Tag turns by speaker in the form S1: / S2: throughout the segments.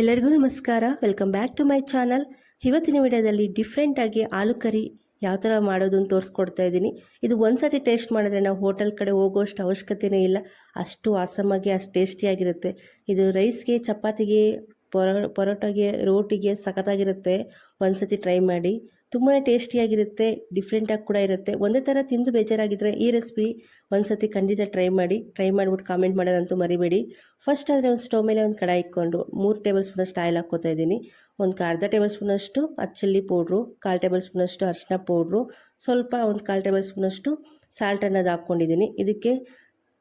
S1: ಎಲ್ಲರಿಗೂ ನಮಸ್ಕಾರ. Welcome back to my channel ಇವತ್ತಿನ ವಿಡಿಯೋದಲ್ಲಿ ಡಿಫ್ರೆಂಟಾಗಿ ಆಲೂ ಕರಿ ಯಾವ ಥರ ಮಾಡೋದು ತೋರಿಸ್ಕೊಡ್ತಾ ಇದ್ದೀನಿ. ಇದು ಒಂದ್ಸತಿ ಟೇಸ್ಟ್ ಮಾಡಿದ್ರೆ ನಾವು ಹೋಟೆಲ್ ಕಡೆ ಹೋಗೋಷ್ಟು ಅವಶ್ಯಕತೆಯೇ ಇಲ್ಲ. ಅಷ್ಟು ಆಸಮಾಗಿ ಅಷ್ಟು ಟೇಸ್ಟಿಯಾಗಿರುತ್ತೆ ಇದು ರೈಸ್ಗೆ ಚಪಾತಿಗೆ ಪೊರ, ಪರೋಟಾಗೆ, ರೋಟಿಗೆ ಸಖತ್ತಾಗಿರುತ್ತೆ. ಒಂದ್ಸತಿ ಟ್ರೈ ಮಾಡಿ. ತುಂಬಾ ಟೇಸ್ಟಿಯಾಗಿರುತ್ತೆ ಡಿಫ್ರೆಂಟಾಗಿ ಕೂಡ ಇರುತ್ತೆ. ಒಂದೇ ಥರ ತಿಂದು ಬೇಜಾರಾಗಿದ್ದರೆ ಈ ರೆಸಿಪಿ ಒಂದ್ಸತಿ ಖಂಡಿತ ಟ್ರೈ ಮಾಡಿ. ಟ್ರೈ ಮಾಡಿಬಿಟ್ಟು ಕಾಮೆಂಟ್ ಮಾಡೋದಂತೂ ಮರಿಬೇಡಿ. ಫಸ್ಟ್ ಆದರೆ ಒಂದು ಸ್ಟವ್ ಮೇಲೆ ಒಂದು ಕಡಾಯಿ ಇಟ್ಕೊಂಡು, ಮೂರು ಟೇಬಲ್ ಸ್ಪೂನಷ್ಟು ಆಯಿಲ್ ಹಾಕ್ಕೋತಾ ಇದ್ದೀನಿ. ಒಂದು ಅರ್ಧ ಟೇಬಲ್ ಸ್ಪೂನಷ್ಟು ಅಚ್ಚಲ್ಲಿ ಪೌಡ್ರು, ಕಾಲು ಟೇಬಲ್ ಸ್ಪೂನಷ್ಟು ಅರಿಶಿನ ಪೌಡ್ರು, ಸ್ವಲ್ಪ ಒಂದು ಕಾಲು ಟೇಬಲ್ ಸ್ಪೂನಷ್ಟು ಸಾಲ್ಟ್ ಅನ್ನೋದು ಹಾಕ್ಕೊಂಡಿದ್ದೀನಿ. ಇದಕ್ಕೆ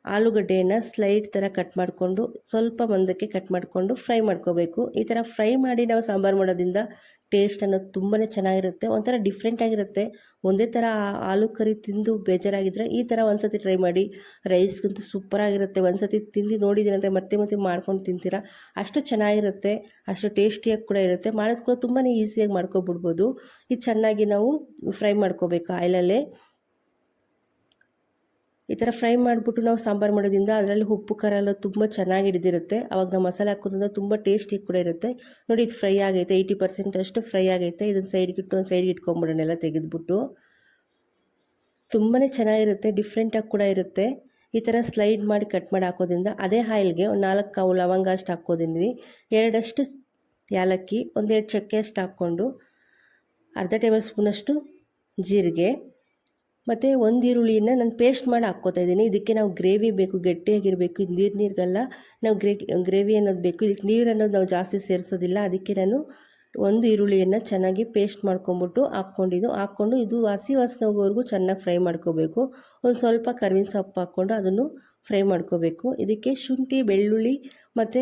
S1: ಆಲೂಗಡ್ಡೆಯನ್ನು ಸ್ಲೈಡ್ ಥರ ಕಟ್ ಮಾಡಿಕೊಂಡು ಸ್ವಲ್ಪ ಮಂದಕ್ಕೆ ಕಟ್ ಮಾಡಿಕೊಂಡು ಫ್ರೈ ಮಾಡ್ಕೋಬೇಕು. ಈ ಥರ ಫ್ರೈ ಮಾಡಿ ನಾವು ಸಾಂಬಾರು ಮಾಡೋದ್ರಿಂದ ಟೇಸ್ಟ್ ಅನ್ನೋದು ತುಂಬಾ ಚೆನ್ನಾಗಿರುತ್ತೆ. ಒಂಥರ ಡಿಫ್ರೆಂಟ್ ಆಗಿರುತ್ತೆ. ಒಂದೇ ಥರ ಆಲೂ ಕರಿ ತಿಂದು ಬೇಜಾರಾಗಿದ್ದರೆ ಈ ಥರ ಒಂದ್ಸತಿ ಟ್ರೈ ಮಾಡಿ ರೈಸ್ಗಂತೂ ಸೂಪರಾಗಿರುತ್ತೆ ಒಂದ್ಸತಿ ತಿಂದು ನೋಡಿದ್ದೀನಂದರೆ ಮತ್ತೆ ಮತ್ತೆ ಮಾಡ್ಕೊಂಡು ತಿಂತೀರಾ? ಅಷ್ಟು ಚೆನ್ನಾಗಿರುತ್ತೆ. ಅಷ್ಟು ಟೇಸ್ಟಿಯಾಗಿ ಕೂಡ ಇರುತ್ತೆ. ಮಾಡೋದು ಕೂಡ ತುಂಬಾ ಈಸಿಯಾಗಿ ಮಾಡ್ಕೊಬಿಡ್ಬೋದು. ಇದು ಚೆನ್ನಾಗಿ ನಾವು ಫ್ರೈ ಮಾಡ್ಕೋಬೇಕು ಆಯಿಲಲ್ಲೇ. ಈ ಥರ ಫ್ರೈ ಮಾಡಿಬಿಟ್ಟು ನಾವು ಸಾಂಬಾರು ಮಾಡೋದ್ರಿಂದ ಅದರಲ್ಲಿ ಉಪ್ಪು, ಖಾರ ಎಲ್ಲ ತುಂಬ ಚೆನ್ನಾಗಿ ಹಿಡಿದಿರುತ್ತೆ. ಅವಾಗ ನಾವು ಮಸಾಲೆ ಹಾಕೋದ್ರಿಂದ ತುಂಬ ಟೇಸ್ಟಿ ಕೂಡ ಇರುತ್ತೆ. ನೋಡಿ, ಇದು ಫ್ರೈ ಆಗೈತೆ ಏಯ್ಟಿ ಪರ್ಸೆಂಟ್ ಅಷ್ಟು ಫ್ರೈ ಆಗೈತೆ. ಇದನ್ನು ಸೈಡ್ಗೆ ಇಟ್ಟು ಒಂದು ಸೈಡ್ಗೆ ಇಟ್ಕೊಂಬಿಡೋಣೆಲ್ಲ ತೆಗೆದುಬಿಟ್ಟು. ತುಂಬಾ ಚೆನ್ನಾಗಿರುತ್ತೆ ಡಿಫ್ರೆಂಟಾಗಿ ಕೂಡ ಇರುತ್ತೆ. ಈ ಥರ ಸ್ಲೈಡ್ ಮಾಡಿ ಕಟ್ ಮಾಡಿ ಹಾಕೋದ್ರಿಂದ ಅದೇ ಆಯಿಲ್ಗೆ ಒಂದು ನಾಲ್ಕು ಕಾವು ಲವಂಗ ಅಷ್ಟು ಹಾಕೋದಿನಿ ಎರಡಷ್ಟು ಏಲಕ್ಕಿ ಒಂದೆರಡು ಚಕ್ಕೆ ಅಷ್ಟು ಹಾಕ್ಕೊಂಡು ಅರ್ಧ ಟೇಬಲ್ ಸ್ಪೂನಷ್ಟು ಜೀರಿಗೆ ಮತ್ತು ಒಂದು ಈರುಳ್ಳಿನ ನಾನು ಪೇಸ್ಟ್ ಮಾಡಿ ಹಾಕ್ಕೋತಾ ಇದ್ದೀನಿ. ಇದಕ್ಕೆ ನಾವು ಗ್ರೇವಿ ಬೇಕು, ಗಟ್ಟಿಯಾಗಿರಬೇಕು, ಇದು ನೀರು ನೀರಿಗೆಲ್ಲ. ನಾವು ಗ್ರೇ ಗ್ರೇವಿ ಅನ್ನೋದು ಬೇಕು. ಇದಕ್ಕೆ ನೀರು ಅನ್ನೋದು ನಾವು ಜಾಸ್ತಿ ಸೇರಿಸೋದಿಲ್ಲ. ಅದಕ್ಕೆ ನಾನು ಒಂದು ಈರುಳ್ಳಿಯನ್ನು ಚೆನ್ನಾಗಿ ಪೇಸ್ಟ್ ಮಾಡ್ಕೊಂಬಿಟ್ಟು ಹಾಕ್ಕೊಂಡಿದ್ದು. ಹಾಕ್ಕೊಂಡು ಇದು ಹಸಿ ವಾಸನೆ ಚೆನ್ನಾಗಿ ಫ್ರೈ ಮಾಡ್ಕೋಬೇಕು. ಒಂದು ಸ್ವಲ್ಪ ಕರ್ವಿನ ಸೊಪ್ಪು ಹಾಕ್ಕೊಂಡು ಅದನ್ನು ಫ್ರೈ ಮಾಡ್ಕೋಬೇಕು. ಇದಕ್ಕೆ ಶುಂಠಿ, ಬೆಳ್ಳುಳ್ಳಿ ಮತ್ತು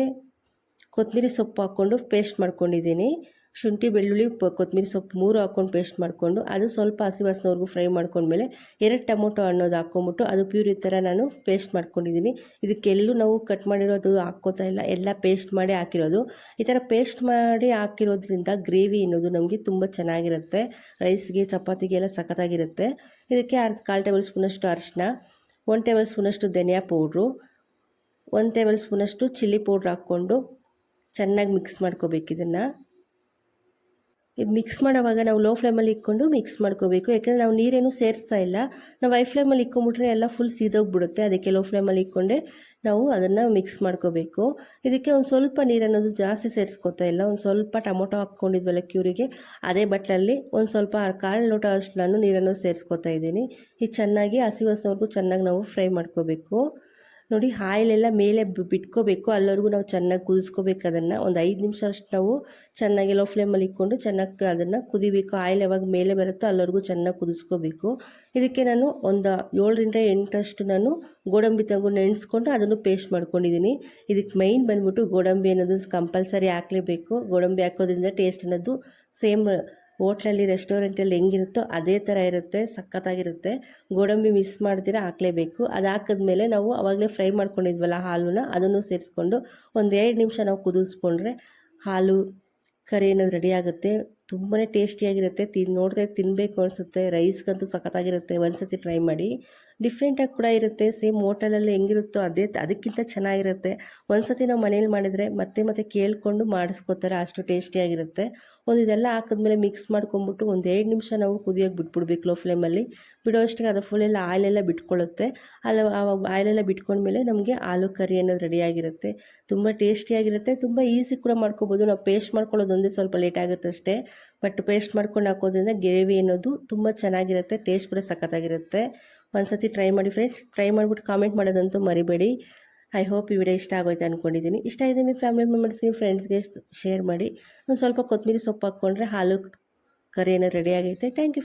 S1: ಕೊತ್ತಂಬರಿ ಸೊಪ್ಪು ಹಾಕ್ಕೊಂಡು ಪೇಸ್ಟ್ ಮಾಡ್ಕೊಂಡಿದ್ದೀನಿ. ಶುಂಠಿ, ಬೆಳ್ಳುಳ್ಳಿ ಕೊತ್ತಂಬರಿ ಸೊಪ್ಪು ಮೂರು ಹಾಕ್ಕೊಂಡು ಪೇಸ್ಟ್ ಮಾಡಿಕೊಂಡು ಅದು ಸ್ವಲ್ಪ ಹಸಿ ವಾಸನವರೆಗೂ ಫ್ರೈ ಮಾಡ್ಕೊಂಡ್ಮೇಲೆ ಎರಡು ಟೊಮೊಟೊ ಅನ್ನೋದು ಹಾಕ್ಕೊಂಬಿಟ್ಟು ಅದು ಪ್ಯೂರಿ ಥರ ನಾನು ಪೇಸ್ಟ್ ಮಾಡ್ಕೊಂಡಿದ್ದೀನಿ. ಇದಕ್ಕೆಲ್ಲೂ ನಾವು ಕಟ್ ಮಾಡಿರೋದು ಹಾಕ್ಕೋತಾ ಇಲ್ಲ. ಎಲ್ಲ ಪೇಸ್ಟ್ ಮಾಡಿ ಹಾಕಿರೋದು. ಈ ಥರ ಪೇಸ್ಟ್ ಮಾಡಿ ಹಾಕಿರೋದ್ರಿಂದ ಗ್ರೇವಿ ಅನ್ನೋದು ನಮಗೆ ತುಂಬ ಚೆನ್ನಾಗಿರುತ್ತೆ. ರೈಸ್ಗೆ ಚಪಾತಿಗೆ ಎಲ್ಲ ಸಖತ್ತಾಗಿರುತ್ತೆ. ಇದಕ್ಕೆ ಅರ್ಧ ಕಾಲು ಟೇಬಲ್ ಸ್ಪೂನಷ್ಟು ಅರಿಶಿನ ಒನ್ ಟೇಬಲ್ ಸ್ಪೂನಷ್ಟು ಧನಿಯಾ ಪೌಡ್ರು ಒನ್ ಟೇಬಲ್ ಸ್ಪೂನಷ್ಟು ಚಿಲ್ಲಿ ಪೌಡ್ರ್ ಹಾಕ್ಕೊಂಡು ಚೆನ್ನಾಗಿ ಮಿಕ್ಸ್ ಮಾಡ್ಕೋಬೇಕು ಇದನ್ನು. ಇದು ಮಿಕ್ಸ್ ಮಾಡೋವಾಗ ನಾವು ಲೋ ಫ್ಲೇಮಲ್ಲಿ ಇಕ್ಕೊಂಡು ಮಿಕ್ಸ್ ಮಾಡ್ಕೋಬೇಕು. ಯಾಕಂದರೆ ನಾವು ನೀರೇನು ಸೇರಿಸ್ತಾ ಇಲ್ಲ. ನಾವು ಹೈ ಫ್ಲೇಮಲ್ಲಿ ಇಕ್ಕೊಂಬಿಟ್ರೆ ಎಲ್ಲ ಫುಲ್ ಸೀದೋಗ್ಬಿಡುತ್ತೆ. ಅದಕ್ಕೆ ಲೋ ಫ್ಲೇಮಲ್ಲಿ ಇಕ್ಕೊಂಡೆ ನಾವು ಅದನ್ನು ಮಿಕ್ಸ್ ಮಾಡ್ಕೋಬೇಕು. ಇದಕ್ಕೆ ಒಂದು ಸ್ವಲ್ಪ ನೀರು ಅನ್ನೋದು ಜಾಸ್ತಿ ಸೇರಿಸ್ಕೊತಾ ಇಲ್ಲ. ಒಂದು ಸ್ವಲ್ಪ ಟೊಮೊಟೊ ಹಾಕ್ಕೊಂಡಿದ್ವಲ್ಲ ಕ್ಯೂರಿಗೆ, ಅದೇ ಬಟ್ಲಲ್ಲಿ ಒಂದು ಸ್ವಲ್ಪ ಕಾಳು ಲೋಟ ಅಷ್ಟು ನಾನು ನೀರನ್ನು ಸೇರಿಸ್ಕೊತಾ ಇದ್ದೀನಿ. ಇದು ಚೆನ್ನಾಗಿ ಹಸಿ ಹಸಿವರೆಗೂ ಚೆನ್ನಾಗಿ ನಾವು ಫ್ರೈ ಮಾಡ್ಕೋಬೇಕು. ನೋಡಿ ಆಯಿಲೆಲ್ಲ ಮೇಲೆ ಬಿಟ್ಕೋಬೇಕು. ಅಲ್ಲವರೆಗೂ ನಾವು ಚೆನ್ನಾಗಿ ಕುದಿಸ್ಕೋಬೇಕು ಅದನ್ನು. ಒಂದು ಐದು ನಿಮಿಷ ಅಷ್ಟು ನಾವು ಚೆನ್ನಾಗಿ ಲೋ ಫ್ಲೇಮಲ್ಲಿ ಇಟ್ಕೊಂಡು ಚೆನ್ನಾಗಿ ಅದನ್ನು ಕುದಿಬೇಕು. ಆಯಿಲ್ ಯಾವಾಗ ಮೇಲೆ ಬರುತ್ತೋ ಅಲ್ಲವರೆಗೂ ಚೆನ್ನಾಗಿ ಕುದಿಸ್ಕೋಬೇಕು. ಇದಕ್ಕೆ ನಾನು ಒಂದು ಏಳರಿಂದ ಎಂಟರಷ್ಟು ನಾನು ಗೋಡಂಬಿ ತಗೊಂಡು ನೆನೆಸ್ಕೊಂಡು ಅದನ್ನು ಪೇಸ್ಟ್ ಮಾಡ್ಕೊಂಡಿದ್ದೀನಿ ಇದಕ್ಕೆ ಮೈನ್ ಬಂದ್ಬಿಟ್ಟು ಗೋಡಂಬಿ ಅನ್ನೋದು ಕಂಪಲ್ಸರಿ ಹಾಕಲೇಬೇಕು. ಗೋಡಂಬಿ ಹಾಕೋದ್ರಿಂದ ಟೇಸ್ಟ್ ಅನ್ನೋದು ಸೇಮ್ ಹೋಟ್ಲಲ್ಲಿ, ರೆಸ್ಟೋರೆಂಟಲ್ಲಿ ಹೆಂಗಿರುತ್ತೋ ಅದೇ ಥರ ಇರುತ್ತೆ, ಸಖತ್ತಾಗಿರುತ್ತೆ. ಗೋಡಂಬಿ ಮಿಸ್ ಮಾಡ್ತೀರ, ಹಾಕ್ಲೇಬೇಕು. ಅದು ಹಾಕಿದ್ಮೇಲೆ ನಾವು ಆವಾಗಲೇ ಫ್ರೈ ಮಾಡ್ಕೊಂಡಿದ್ವಲ್ಲ ಹಾಲನ್ನ ಅದನ್ನು ಸೇರಿಸ್ಕೊಂಡು ಒಂದು ಎರಡು ನಿಮಿಷ ನಾವು ಕುದಿಸ್ಕೊಂಡ್ರೆ ಹಾಲು, ಕರಿ ಅನ್ನೋದು ರೆಡಿ ಆಗುತ್ತೆ. ತುಂಬಾ ಟೇಸ್ಟಿಯಾಗಿರುತ್ತೆ ತಿನ್ ನೋಡಿದ್ರೆ ತಿನ್ನಬೇಕು ಅನಿಸುತ್ತೆ. ರೈಸ್ಗಂತೂ ಸಖತ್ತಾಗಿರುತ್ತೆ. ಒಂದ್ಸತಿ ಟ್ರೈ ಮಾಡಿ. ಡಿಫ್ರೆಂಟಾಗಿ ಕೂಡ ಇರುತ್ತೆ. ಸೇಮ್ ಹೋಟೆಲಲ್ಲಿ ಹೆಂಗಿರುತ್ತೋ ಅದೇ ಅದಕ್ಕಿಂತ ಚೆನ್ನಾಗಿರುತ್ತೆ. ಒಂದ್ಸತಿ ನಾವು ಮನೇಲಿ ಮಾಡಿದರೆ ಮತ್ತೆ ಮತ್ತೆ ಕೇಳಿಕೊಂಡು ಮಾಡಿಸ್ಕೋತಾರೆ. ಅಷ್ಟು ಟೇಸ್ಟಿಯಾಗಿರುತ್ತೆ ಒಂದು ಇದೆಲ್ಲ ಹಾಕಿದ್ಮೇಲೆ ಮಿಕ್ಸ್ ಮಾಡ್ಕೊಂಬಿಟ್ಟು ಒಂದು ಎರಡು ನಿಮಿಷ ನಾವು ಕುದಿಯೋಕೆ ಬಿಟ್ಬಿಡ್ಬೇಕು ಲೋ ಫ್ಲೇಮಲ್ಲಿ ಬಿಡೋ ಅಷ್ಟಿಗೆ ಅದು ಫುಲ್ಲೆಲ್ಲ ಆಯಿಲೆಲ್ಲ ಬಿಟ್ಕೊಳ್ಳುತ್ತೆ ಅಲ್ಲ ಆಯಿಲೆಲ್ಲ ಬಿಟ್ಕೊಂಡ್ಮೇಲೆ ನಮಗೆ ಆಲೂ ಕರಿ ಅನ್ನೋದು ರೆಡಿಯಾಗಿರುತ್ತೆ ತುಂಬ ಟೇಸ್ಟಿಯಾಗಿರುತ್ತೆ ತುಂಬ ಈಸಿ ಕೂಡ ಮಾಡ್ಕೋಬೋದು. ನಾವು ಪೇಸ್ಟ್ ಮಾಡ್ಕೊಳ್ಳೋದು ಒಂದೇ ಸ್ವಲ್ಪ ಲೇಟ್ ಆಗುತ್ತೆ ಅಷ್ಟೇ ಬಟ್ ಪೇಸ್ಟ್ ಮಾಡ್ಕೊಂಡು ಹಾಕೋದ್ರಿಂದ ಗ್ರೇವಿ ಅನ್ನೋದು ತುಂಬ ಚೆನ್ನಾಗಿರುತ್ತೆ ಟೇಸ್ಟ್ ಕೂಡ ಸಖತ್ತಾಗಿರುತ್ತೆ. ಒಂದ್ಸತಿ ಟ್ರೈ ಮಾಡಿ ಫ್ರೆಂಡ್ಸ್ ಟ್ರೈ ಮಾಡಿಬಿಟ್ಟು ಕಾಮೆಂಟ್ ಮಾಡೋದಂತೂ ಮರಿಬೇಡಿ. ಐ ಹೋಪ್ ಈ ವಿಡಿಯೋ ಇಷ್ಟ ಆಗೋಯ್ತು ಅಂದ್ಕೊಂಡಿದ್ದೀನಿ ಇಷ್ಟ ಇದೆ ನಿಮ್ಮ ಫ್ಯಾಮಿಲಿ ಮೆಂಬರ್ಸ್ಗೆ ಫ್ರೆಂಡ್ಸ್ಗೆ ಶೇರ್ ಮಾಡಿ. ಒಂದು ಸ್ವಲ್ಪ ಕೊತ್ತಂಬರಿ ಸೊಪ್ಪು ಹಾಕ್ಕೊಂಡ್ರೆ ಹಾಲು ಕರಿ ಏನೋ ರೆಡಿ ಆಗೈತೆ. Thank you